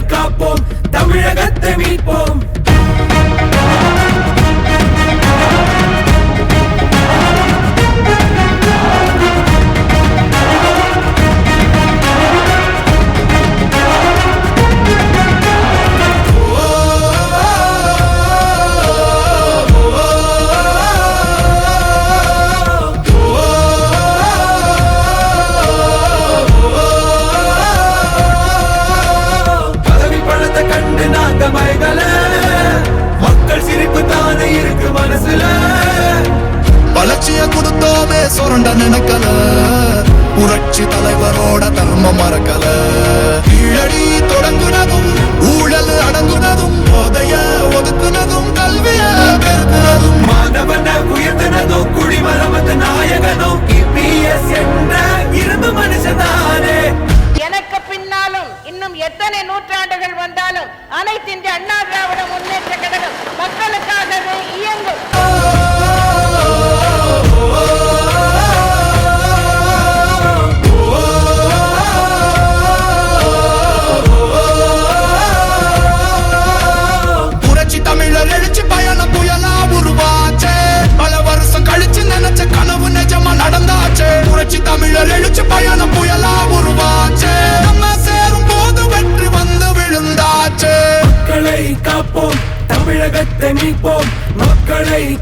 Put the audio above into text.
காப்போம். தமிழகத்தை மீட்போம். கண்டு நாங்க மக்கள் சிரிப்பு தானே இருக்கு மனசுல. வளர்ச்சிய கொடுத்தோமே சுரண்ட நினைக்கல. புரட்சி தலைவரோட தர்மம் மறக்கல. கீழடி இன்னும் எத்தனை நூற்றாண்டுகள் வந்தாலும் அனைத்து இந்திய அண்ணா திராவிட முன்னேற்ற கழகம் மக்களுக்காகவே இயங்கும்.